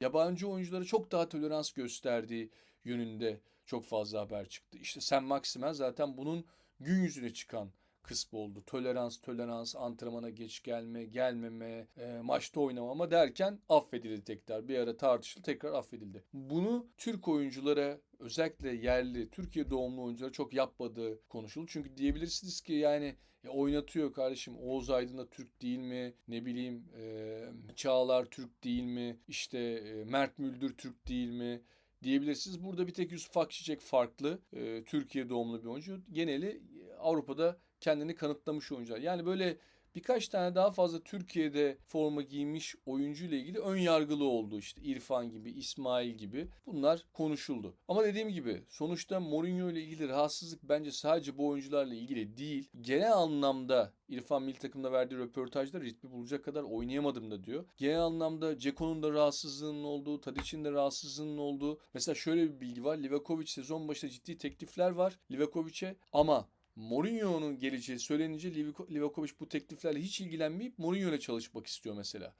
yabancı oyunculara çok daha tolerans gösterdiği yönünde çok fazla haber çıktı. İşte Sen Maximen zaten bunun gün yüzüne çıkan kısmı oldu. Tolerans, tolerans, antrenmana geç gelme, gelmeme, e, maçta oynamama derken affedildi tekrar. Bir ara tartışıldı, tekrar affedildi. Bunu Türk oyunculara özellikle yerli, Türkiye doğumlu oyunculara çok yapmadığı konuşuldu. Çünkü diyebilirsiniz ki yani ya oynatıyor kardeşim Oğuz Aydın da Türk değil mi? Ne bileyim e, Çağlar Türk değil mi? İşte e, Mert Müldür Türk değil mi? diyebilirsiniz. Burada bir tek Yusuf Akçiçek farklı. E, Türkiye doğumlu bir oyuncu. Geneli e, Avrupa'da kendini kanıtlamış oyuncular. Yani böyle birkaç tane daha fazla Türkiye'de forma giymiş oyuncu ile ilgili ön yargılı oldu işte İrfan gibi, İsmail gibi. Bunlar konuşuldu. Ama dediğim gibi sonuçta Mourinho ile ilgili rahatsızlık bence sadece bu oyuncularla ilgili değil. Genel anlamda İrfan milli takımda verdiği röportajda ritmi bulacak kadar oynayamadım da diyor. Genel anlamda Ceko'nun da rahatsızlığının olduğu, Tadic'in de rahatsızlığının olduğu. Mesela şöyle bir bilgi var. Livakovic sezon başında ciddi teklifler var Livakovic'e ama Mourinho'nun geleceği söylenince Livako- Livakovic bu tekliflerle hiç ilgilenmeyip Mourinho ile çalışmak istiyor mesela.